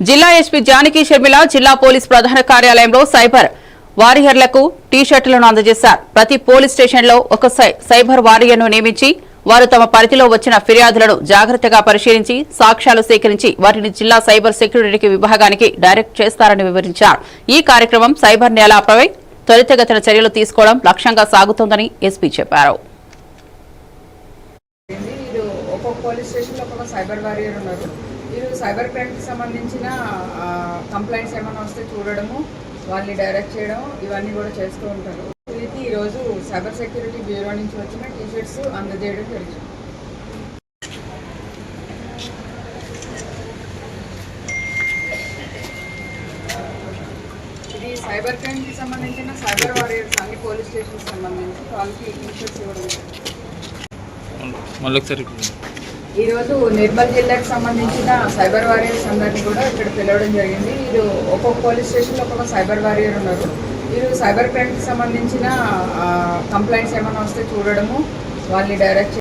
జిల్లా ఎస్పీ జానకి షర్మిల జిల్లా పోలీస్ ప్రధాన కార్యాలయంలో సైబర్ వారియర్లకు టీషర్టులను అందజేశారు. ప్రతి పోలీస్ స్టేషన్లో ఒక సై- సైబర్ వారియర్ను నియమించి వారు తమ పరిధిలో వచ్చిన ఫిర్యాదులను జాగ్రత్తగా పరిశీలించి సాక్ష్యాలు సేకరించి వాటిని జిల్లా సైబర్ సెక్యూరిటీ విభాగానికి డైరెక్ట్ చేస్తారని వివరించారు. ఈ కార్యక్రమం సైబర్ నేలపై త్వరితగతిన చర్యలు తీసుకోవడం లక్ష్యంగా సాగుతోందని ఎస్పీ చెప్పారు. సైబర్ వారియర్ ఉన్నారు. మీరు సైబర్ క్రైమ్కి సంబంధించిన కంప్లైంట్స్ ఏమైనా వస్తే చూడడము వాళ్ళని డైరెక్ట్ చేయడం ఇవన్నీ కూడా చేస్తూ ఉంటారు. వీరికి ఈరోజు సైబర్ సెక్యూరిటీ బ్యూరో నుంచి వచ్చిన టీ షర్ట్స్ అందజేయడం జరిగింది. ఇది సైబర్ క్రైమ్కి సంబంధించిన సైబర్ వారియర్స్ అన్ని పోలీస్ స్టేషన్కి సంబంధించి వాళ్ళకి టీషర్ట్స్ ఇవ్వడం మళ్ళీ ఒకసారి ఈరోజు నిర్మల్ జిల్లాకు సంబంధించిన సైబర్ వారియర్స్ అందరినీ కూడా ఇక్కడ పిలవడం జరిగింది. వీరు ఒక్కొక్క పోలీస్ స్టేషన్లో ఒక్కొక్క సైబర్ వారియర్ ఉన్నారు. వీరు సైబర్ క్రైమ్కి సంబంధించిన కంప్లైంట్స్ ఏమైనా వస్తే చూడడము వాళ్ళని డైరెక్ట్